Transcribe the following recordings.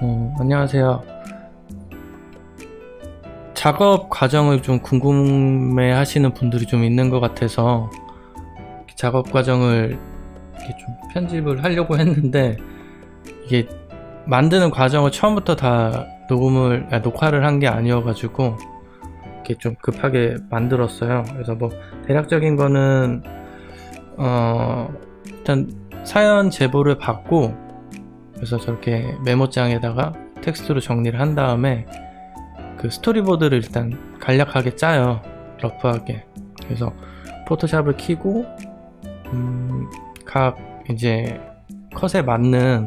어, 안녕하세요. 작업 과정을 좀 궁금해 하시는 분들이 좀 있는 것 같아서 작업 과정을 이렇게 좀 편집을 하려고 했는데 이게 만드는 과정을 처음부터 다 녹음을, 아, 녹화를 한 게 아니어가지고 이렇게 좀 급하게 만들었어요. 그래서 뭐 대략적인 거는 어, 일단 사연 제보를 받고 그래서 저렇게 메모장에다가 텍스트로 정리를 한 다음에 그 스토리보드를 일단 간략하게 짜요 러프하게. 그래서 포토샵을 키고 음, 각 이제 컷에 맞는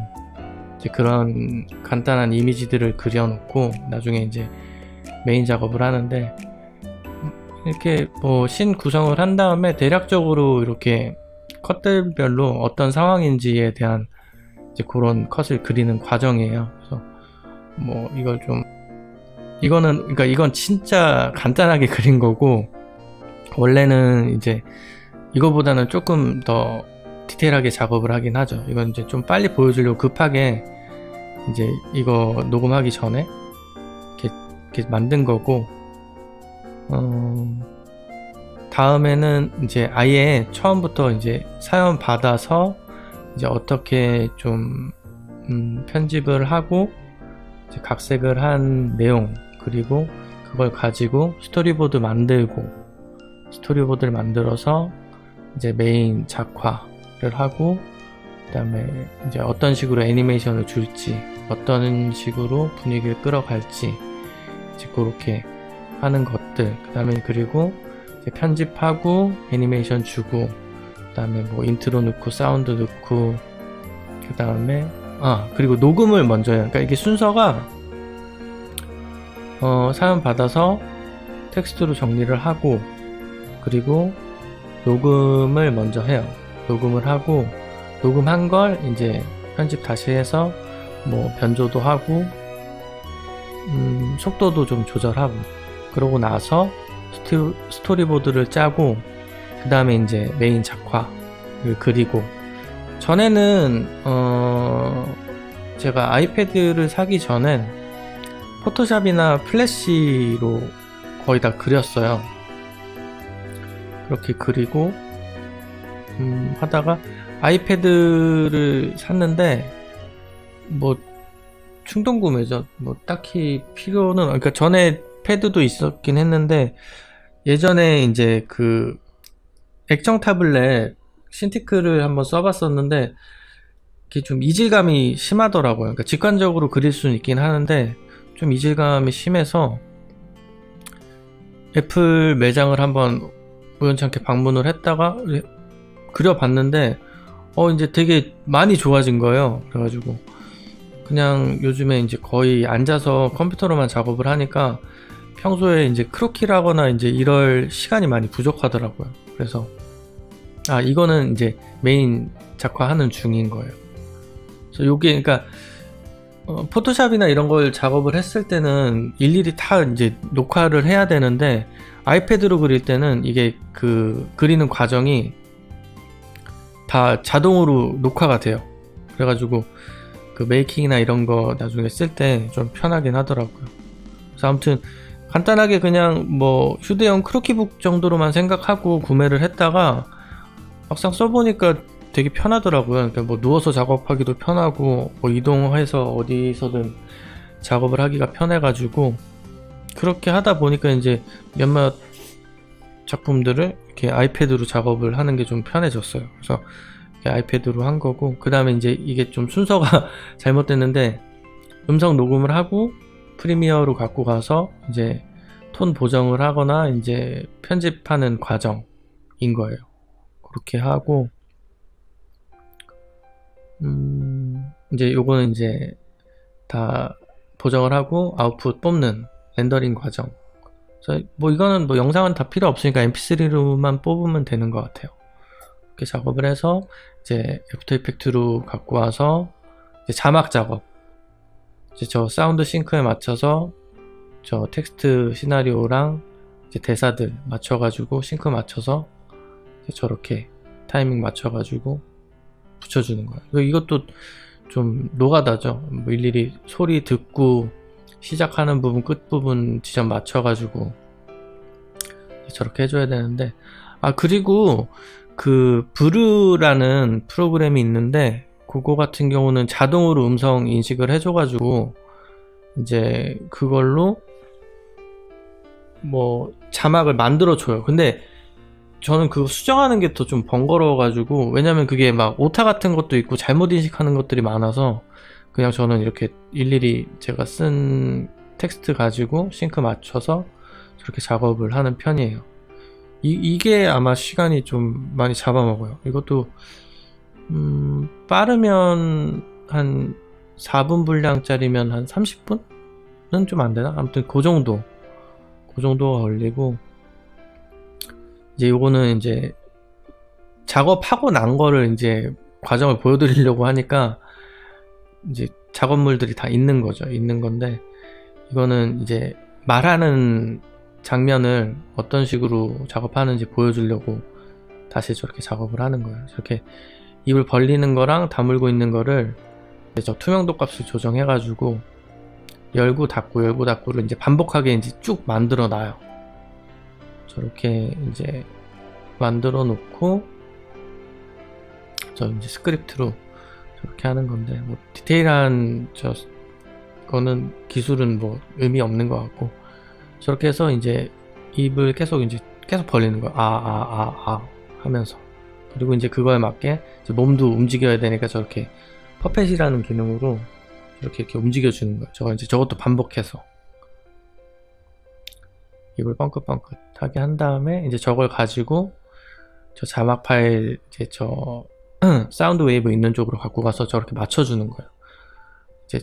이제 그런 간단한 이미지들을 그려놓고 나중에 이제 메인 작업을 하는데 이렇게 뭐 신 구성을 한 다음에 대략적으로 이렇게 컷들별로 어떤 상황인지에 대한 이제 그런 컷을 그리는 과정이에요. 그래서 뭐 이걸 좀 이거는 그러니까 이건 진짜 간단하게 그린 거고 원래는 이제 이거보다는 조금 더 디테일하게 작업을 하긴 하죠. 이건 이제 좀 빨리 보여주려고 급하게 이제 이거 녹음하기 전에 이렇게, 이렇게 만든 거고 어, 다음에는 이제 아예 처음부터 이제 사연 받아서 이제 어떻게 좀 음, 편집을 하고 각색을 한 내용 그리고 그걸 가지고 스토리보드 만들고 스토리보드를 만들어서 이제 메인 작화를 하고 그다음에 이제 어떤 식으로 애니메이션을 줄지 어떤 식으로 분위기를 끌어갈지 이제 그렇게 하는 것들. 그다음에 그리고 편집하고 애니메이션 주고 그 다음에 뭐 인트로 넣고 사운드 넣고 그 다음에 아 그리고 녹음을 먼저 해요. 그러니까 이게 순서가 어, 사연 받아서 텍스트로 정리를 하고 그리고 녹음을 먼저 해요. 녹음을 하고 녹음한 걸 이제 편집 다시 해서 뭐 변조도 하고 음, 속도도 좀 조절하고 그러고 나서 스토, 스토리보드를 짜고 그 다음에 이제 메인 작화를 그리고 전에는 어 제가 아이패드를 사기 전엔 포토샵이나 플래시로 거의 다 그렸어요. 그렇게 그리고 음, 하다가 아이패드를 샀는데 뭐 충동 구매죠. 뭐 딱히 필요는 그러니까 전에 패드도 있었긴 했는데 예전에 이제 그 액정 타블렛 신티크를 한번 써봤었는데 이게 좀 이질감이 심하더라고요. 그러니까 직관적으로 그릴 수는 있긴 하는데 좀 이질감이 심해서 애플 매장을 한번 우연찮게 방문을 했다가 그려봤는데 어 이제 되게 많이 좋아진 거예요. 그래가지고 그냥 요즘에 이제 거의 앉아서 컴퓨터로만 작업을 하니까 평소에 이제 크로키를 하거나 이제 이럴 시간이 많이 부족하더라고요. 그래서 아 이거는 이제 메인 작화하는 중인 거예요. 그래서 요게 그러니까 어, 포토샵이나 이런 걸 작업을 했을 때는 일일이 다 이제 녹화를 해야 되는데 아이패드로 그릴 때는 이게 그 그리는 과정이 다 자동으로 녹화가 돼요. 그래가지고 그 메이킹이나 이런 거 나중에 쓸 때 좀 편하긴 하더라고요. 그래서 아무튼 간단하게 그냥 뭐 휴대용 크로키북 정도로만 생각하고 구매를 했다가 막상 써보니까 되게 편하더라고요. 그러니까 뭐 누워서 작업하기도 편하고 뭐 이동해서 어디서든 작업을 하기가 편해가지고 그렇게 하다 보니까 이제 몇몇 작품들을 이렇게 아이패드로 작업을 하는 게 좀 편해졌어요. 그래서 아이패드로 한 거고 그 다음에 이제 이게 좀 순서가 잘못됐는데 음성 녹음을 하고 프리미어로 갖고 가서 이제 톤 보정을 하거나 이제 편집하는 과정인 거예요. 그렇게 하고 음 이제 요거는 이제 다 보정을 하고 아웃풋 뽑는 렌더링 과정. 그래서 뭐 이거는 뭐 영상은 다 필요 없으니까 mp3로만 뽑으면 되는 것 같아요. 이렇게 작업을 해서 이제 애프터 이펙트로 갖고 와서 자막 작업. 이제 저 사운드 싱크에 맞춰서 저 텍스트 시나리오랑 대사들 맞춰가지고 싱크 맞춰서 저렇게 타이밍 맞춰가지고 붙여주는 거예요. 이것도 좀 노가다죠. 뭐 일일이 소리 듣고 시작하는 부분 끝 부분 지점 맞춰가지고 저렇게 해줘야 되는데 아 그리고 그 브르라는 프로그램이 있는데 그거 같은 경우는 자동으로 음성 인식을 해줘가지고 이제 그걸로 뭐 자막을 만들어 줘요. 근데 저는 그거 수정하는 게 더 좀 번거로워가지고 왜냐면 그게 막 오타 같은 것도 있고 잘못 인식하는 것들이 많아서 그냥 저는 이렇게 일일이 제가 쓴 텍스트 가지고 싱크 맞춰서 저렇게 작업을 하는 편이에요. 이, 이게 아마 시간이 좀 많이 잡아먹어요. 이것도 음, 빠르면 한 4분 분량짜리면 한 30분 은 좀 안 되나? 아무튼 그 정도. 그 정도가 걸리고 이제 요거는 이제 작업하고 난 거를 이제 과정을 보여드리려고 하니까 이제 작업물들이 다 있는 거죠. 있는 건데 이거는 이제 말하는 장면을 어떤 식으로 작업하는지 보여주려고 다시 저렇게 작업을 하는 거예요. 저렇게 입을 벌리는 거랑 다물고 있는 거를 저 투명도 값을 조정해가지고 열고 닫고 열고 닫고를 이제 반복하게 이제 쭉 만들어 놔요. 저렇게 이제 만들어 놓고 저 이제 스크립트로 저렇게 하는 건데 뭐 디테일한 저 거는 기술은 뭐 의미 없는 것 같고 저렇게 해서 이제 입을 계속 이제 계속 벌리는 거야. 아아아아 하면서. 그리고 이제 그거에 맞게 이제 몸도 움직여야 되니까 저렇게 퍼펫이라는 기능으로 이렇게 이렇게 움직여 주는 거예요. 저거 이제 저것도 반복해서. 입을 뻥긋뻥긋 하게 한 다음에 이제 저걸 가지고 저 자막 파일 이제 저 사운드 웨이브 있는 쪽으로 갖고 가서 저렇게 맞춰주는 거예요. 이제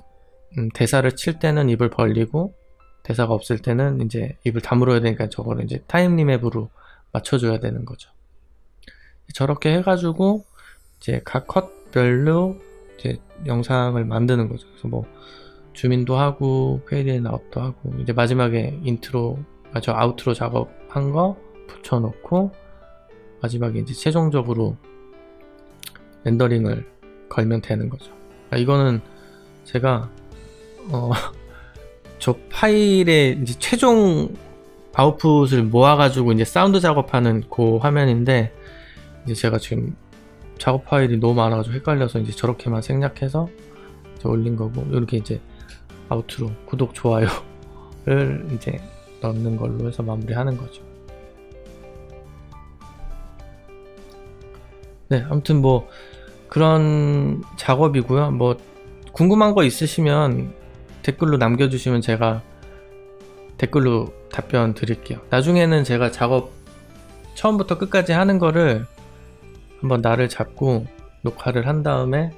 음, 대사를 칠 때는 입을 벌리고 대사가 없을 때는 이제 입을 다물어야 되니까 저거를 이제 타임 리맵으로 맞춰줘야 되는 거죠. 저렇게 해가지고 이제 각 컷별로 이제 영상을 만드는 거죠. 그래서 뭐 주민도 하고 페이드인 아웃도 하고 이제 마지막에 인트로 아저 아우트로 작업한 거 붙여놓고 마지막에 이제 최종적으로 렌더링을 걸면 되는 거죠. 아, 이거는 제가 어, 저 파일의 이제 최종 아웃풋을 모아가지고 이제 사운드 작업하는 그 화면인데 이제 제가 지금 작업 파일이 너무 많아가지고 헷갈려서 이제 저렇게만 생략해서 올린 거고 이렇게 이제 아우트로 구독 좋아요를 이제 넣는 걸로 해서 마무리하는 거죠. 네, 아무튼 뭐 그런 작업이고요. 뭐 궁금한 거 있으시면 댓글로 남겨주시면 제가 댓글로 답변 드릴게요. 나중에는 제가 작업 처음부터 끝까지 하는 거를 한번 날을 잡고 녹화를 한 다음에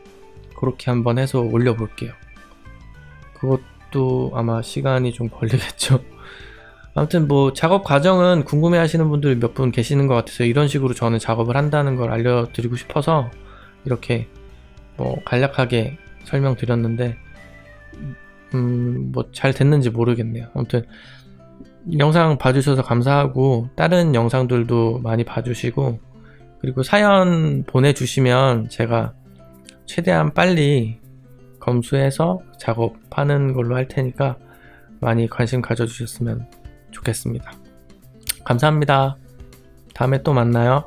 그렇게 한번 해서 올려볼게요. 그것도 아마 시간이 좀 걸리겠죠. 아무튼 뭐 작업 과정은 궁금해 하시는 분들이 몇 분 계시는 것 같아서 이런 식으로 저는 작업을 한다는 걸 알려드리고 싶어서 이렇게 뭐 간략하게 설명드렸는데 음 뭐 잘 됐는지 모르겠네요. 아무튼 영상 봐주셔서 감사하고 다른 영상들도 많이 봐주시고 그리고 사연 보내주시면 제가 최대한 빨리 검수해서 작업하는 걸로 할 테니까 많이 관심 가져주셨으면 좋겠습니다. 감사합니다. 다음에 또 만나요.